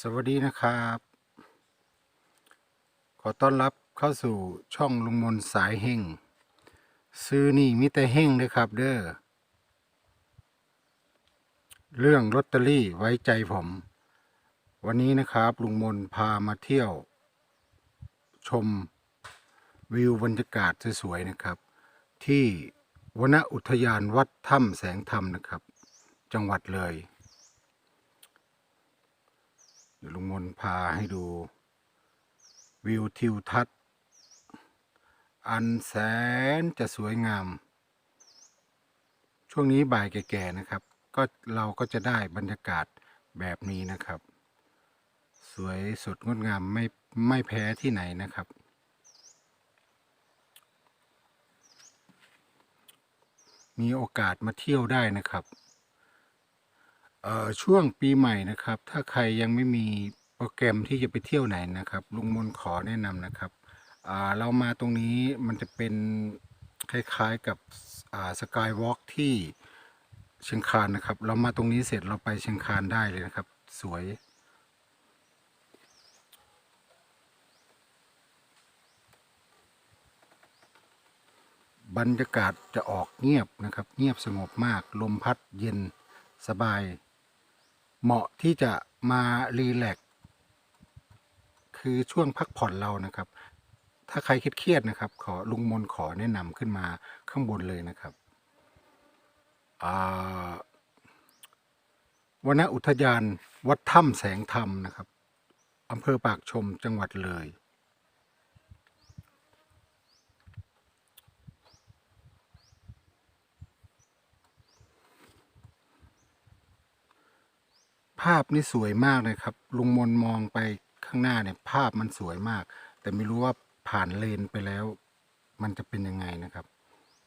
สวัสดีนะครับ ขอต้อนรับเข้าสู่ช่องลุงมนสายเฮงซื้อนี่มิแต่เฮงเลยครับ เด้อเรื่องลอตเตอรี่ไว้ใจผม วันนี้นะครับ ลุงมนพามาเที่ยว ชมวิวบรรยากาศสวยๆนะครับ ที่วนอุทยานวัดถ้ำแสงธรรมนะครับ จังหวัดเลย ดี๋ยวลุงมนพาให้ดู วิวทิวทัศน์ อันแสนจะสวยงาม ช่วงนี้บ่ายแก่ๆนะครับ ก็เราก็จะได้บรรยากาศแบบนี้นะครับ สวยสดงดงามไม่ไม่แพ้ที่ไหนนะครับ มีโอกาสมาเที่ยวได้นะครับ ช่วงปีใหม่นะครับ ถ้าใครยังไม่มีโปรแกรมที่จะไปเที่ยวไหนนะครับ ลุงมนขอแนะนำนะครับเรามาตรงนี้มันจะเป็นคล้ายๆกับสกายวอล์กที่เชียงคานนะครับ เรามาตรงนี้เสร็จเราไปเชียงคานได้เลยนะครับ สวยบรรยากาศจะออกเงียบนะครับ เงียบสงบมาก ลมพัดเย็นสบาย เหมาะที่จะมารีแลกคือช่วงพักผ่อนเรานะครับ ถ้าใครคิดเครียดนะครับ ขอลุงมนขอแนะนำขึ้นมาข้างบนเลยนะครับอ่าวนอุทยานวัดถ้ำแสงธรรมนะครับอำเภอปากชมจังหวัดเลยาพนี่สวยมากเลยครับ ลุงมนมองไปข้างหน้าเนี่ยภาพมันสวยมาก แต่ไม่รู้ว่าผ่านเลนไปแล้ว มันจะเป็นยังไงนะครับ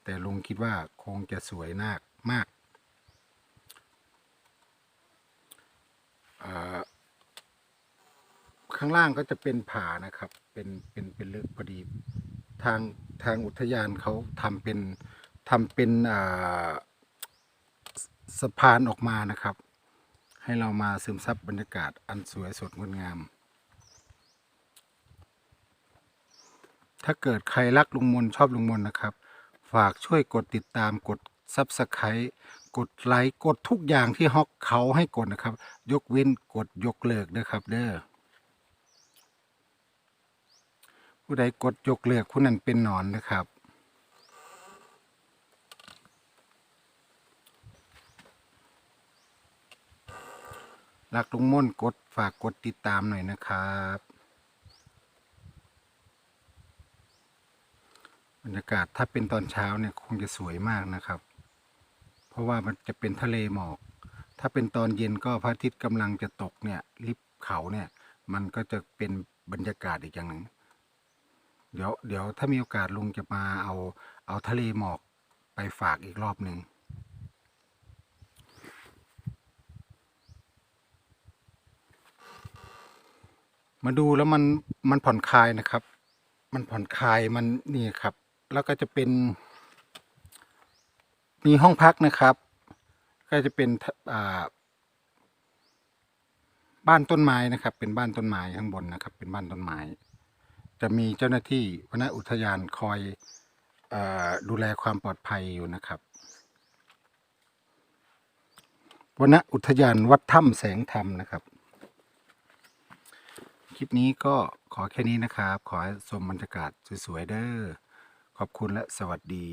แต่ลุงคิดว่าคงจะสวยมากมากเอ่อข้างล่างก็จะเป็นผานะครับ เป็นเป็นเป็นลึกพอดี ทางทางอุทยานเขาทำเป็นทำเป็นอ่าสะพานออกมานะครับ ให้เรามาซึมซับบรรยากาศอันสวยสดงดงาม ถ้าเกิดใครรักลุงมนชอบลุงมนนะครับ ฝากช่วยกดติดตามกดซับสไครต์กดไลค์กดทุกอย่างที่ฮอกเขาให้กดนะครับ ยกเว้นกดยกเลิกนะครับ เด้อผู้ใดกดยกเลิกผู้นั้นเป็นหนอนนะครับ รักลุงม่นกดฝากกดติดตามหน่อยนะครับ บรรยากาศถ้าเป็นตอนเช้าเนี่ยคงจะสวยมากนะครับ เพราะว่ามันจะเป็นทะเลหมอก ถ้าเป็นตอนเย็นก็พระอาทิตย์กำลังจะตกเนี่ยริบเขาเนี่ย มันก็จะเป็นบรรยากาศอีกอย่างหนึ่งเดี๋ยวเดี๋ยวถ้ามีโอกาสลุงจะมาเอาเอาทะเลหมอกไปฝากอีกรอบหนึ่ง มาดูแล้วมันมันผ่อนคลายนะครับ มันผ่อนคลายมันนี่ครับ แล้วก็จะเป็น มีห้องพักนะครับ ก็จะเป็นอ่าบ้านต้นไม้นะครับ เป็นบ้านต้นไม้ข้างบนนะครับ เป็นบ้านต้นไม้ จะมีเจ้าหน้าที่วนอุทยานคอยอดูแลความปลอดภัยอยู่นะครับวนอุทยานวัดถ้ำแสงธรรมนะครับ ลิปนี้ก็ขอแค่นี้นะครับ ขอให้ชมบรรยากาศสวยๆเด้อขอบคุณและสวัสดี